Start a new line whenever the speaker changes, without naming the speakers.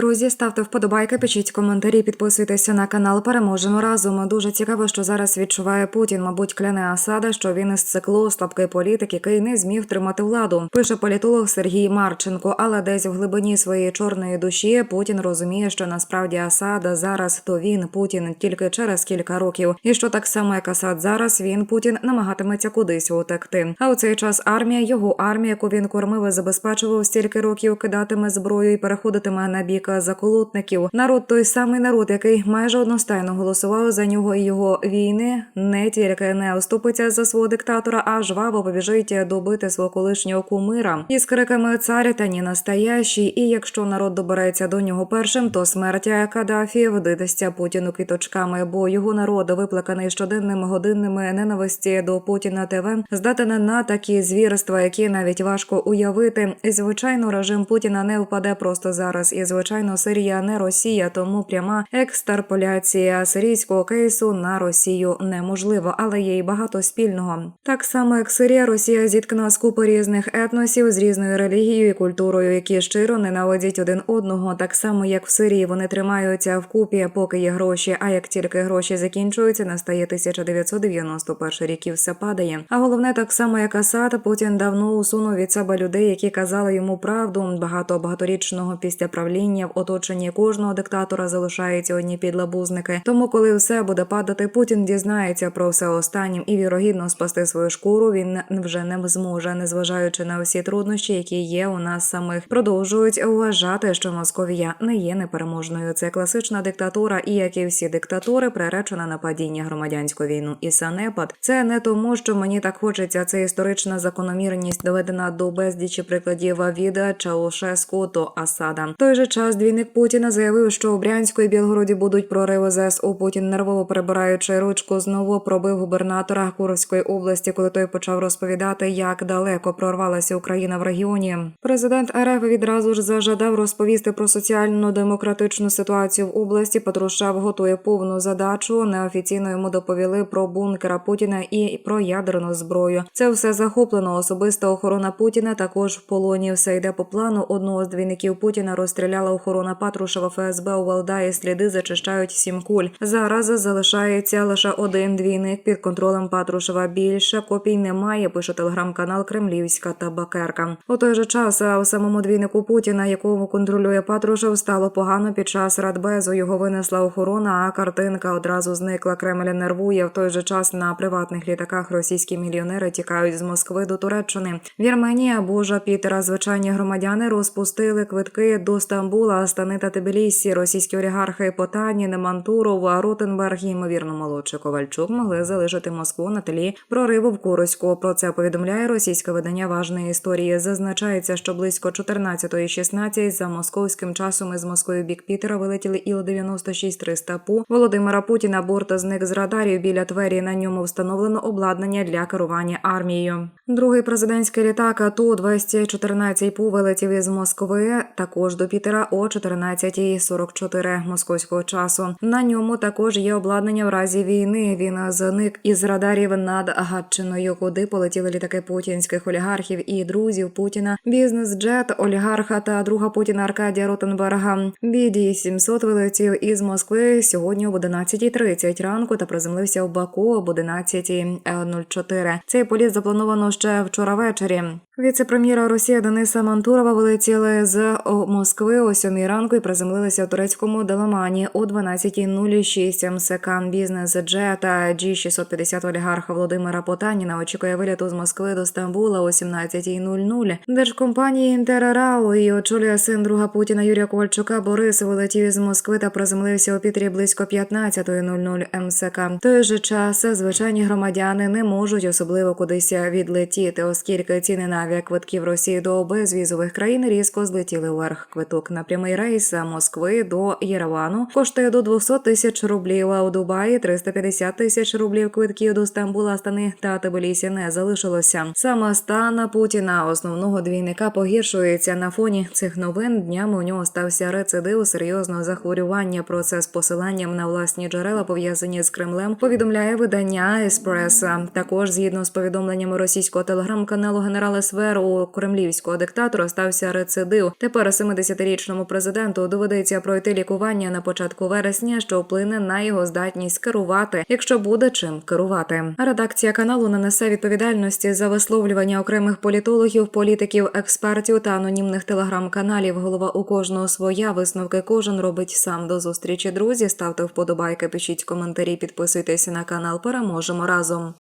Друзі, ставте вподобайки, пишіть коментарі, підписуйтеся на канал. Переможемо разом. Дуже цікаво, що зараз відчуває Путін. Мабуть, кляне Асада, що він із циклу слабкий політик, який не зміг тримати владу. Пише політолог Сергій Марченко. Але десь в глибині своєї чорної душі Путін розуміє, що насправді Асада зараз то він Путін тільки через кілька років, і що так само як Асад зараз він Путін намагатиметься кудись утекти. А у цей час армія, його армія, яку він кормив і забезпечував стільки років, кидатиме зброю і переходитиме на бік заколотників. Народ той самий народ, який майже одностайно голосував за нього і його війни, не тільки не оступиться за свого диктатора, а жваво побіжить добити свого колишнього кумира із криками царя та ні настоящий. І якщо народ добереться до нього першим, то смерть Каддафі видасться Путіну квіточками, бо його народ, виплаканий щоденними годинними ненависті до Путіна ТВ, здатен на такі звірства, які навіть важко уявити. І звичайно, режим Путіна не впаде просто зараз. І звичайно, Сирія не Росія, тому пряма екстраполяція сирійського кейсу на Росію неможливо, але є й багато спільного. Так само, як Сирія, Росія зіткнула з купи різних етносів з різною релігією і культурою, які щиро ненавидять один одного. Так само, як в Сирії вони тримаються вкупі, поки є гроші. А як тільки гроші закінчуються, настає 1991 рік і все падає. А головне, так само як Асад, Путін давно усунув від себе людей, які казали йому правду. Багато багаторічного після правління в оточенні кожного диктатора залишаються одні підлабузники. Тому, коли все буде падати, Путін дізнається про все останнім і вірогідно спасти свою шкуру. Він вже не зможе, незважаючи на всі труднощі, які є у нас самих, продовжують вважати, що Московія не є непереможною. Це класична диктатура, і як і всі диктатури, приречена на падіння громадянську війну і санепад. Це не тому, що мені так хочеться. Це історична закономірність, доведена до безлічі прикладів від Чаушеску до Асада. В той же час двійник Путіна заявив, що у Брянську і Білгороді будуть прориви ЗСУ. Путін нервово перебираючи ручку, знову пробив губернатора Курської області, коли той почав розповідати, як далеко прорвалася Україна в регіоні. Президент РФ відразу ж зажадав розповісти про соціально-демократичну ситуацію в області. Патрушев готує повну задачу. Неофіційно йому доповіли про бункера Путіна і про ядерну зброю. Це все захоплено. Особиста охорона Путіна також в полоні. Все йде по плану. Одного з двійників Путіна розстріляла охорона Патрушева ФСБ у Валдаї. Сліди зачищають сім куль. Зараз залишається лише один двійник під контролем Патрушева. Більше копій немає. Пише телеграм-канал Кремлівська табакерка. У той же час у самому двійнику Путіна, якого контролює Патрушев, стало погано під час радбезу. Його винесла охорона. А картинка одразу зникла. Кремль нервує. В той же час на приватних літаках російські мільйонери тікають з Москви до Туреччини. Вірменія, Божа Пітера, звичайні громадяни розпустили квитки до Стамбула, Астани та Тбілісі. Російські олігархи Потанін, Мантуров, Ротенберг і, ймовірно, молодший Ковальчук могли залишити Москву на тлі прориву в Курську. Про це повідомляє російське видання важної історії. Зазначається, що близько 14.16 за московським часом із Москви в бік Пітера вилетіли іл 96 300 пу Володимира Путіна. Борт зник з радарів біля Твері. На ньому встановлено обладнання для керування армією. Другий президентський літак ту 214 пу вилетів із Москви. Також до Пітера о 14.44 московського часу. На ньому також є обладнання в разі війни. Він зник із радарів над Гатчиною, куди полетіли літаки путінських олігархів і друзів Путіна. Бізнес-джет олігарха та друга Путіна Аркадія Ротенберга. Біді 700 вилетів із Москви сьогодні об 11.30 ранку та приземлився в Баку об 11.04. Цей політ заплановано ще вчора ввечері. Віце-прем'єра Росії Дениса Мантурова вилетіли з Москви о 7 ранку і приземлилися в турецькому Деламані о 12.06 МСК. Бізнес джета G650 олігарха Володимира Потаніна очікує виліту з Москви до Стамбула о 17.00. Держкомпанії Інтеррау і очолює син друга Путіна Юрія Ковальчука Борис вилетів із Москви та приземлився у Пітрі близько 15.00 МСК. В той же час звичайні громадяни не можуть особливо кудись відлетіти, оскільки ціни на авіаквитків Росії до безвізових країн різко злетіли вверх. Квиток на прямий рейс Москви до Єревану коштує до 200 тисяч рублів. А у Дубаї 350 тисяч рублів квитків до Стамбула, Астани та Тбілісі не залишилося. Саме стан Путіна, основного двійника, погіршується на фоні цих новин. Днями у нього стався рецидив серйозного захворювання. Про це з посиланням на власні джерела пов'язані з Кремлем. Повідомляє видання Еспреса. Також згідно з повідомленнями російського телеграм-каналу генерала СВ четвер у кремлівського диктатора стався рецидив. Тепер 70-річному президенту доведеться пройти лікування на початку вересня, що вплине на його здатність керувати, якщо буде чим керувати. Редакція каналу не несе відповідальності за висловлювання окремих політологів, політиків, експертів та анонімних телеграм-каналів. Голова у кожного своя висновки кожен робить сам. До зустрічі, друзі. Ставте вподобайки, пишіть коментарі, підписуйтесь на канал. Переможемо разом.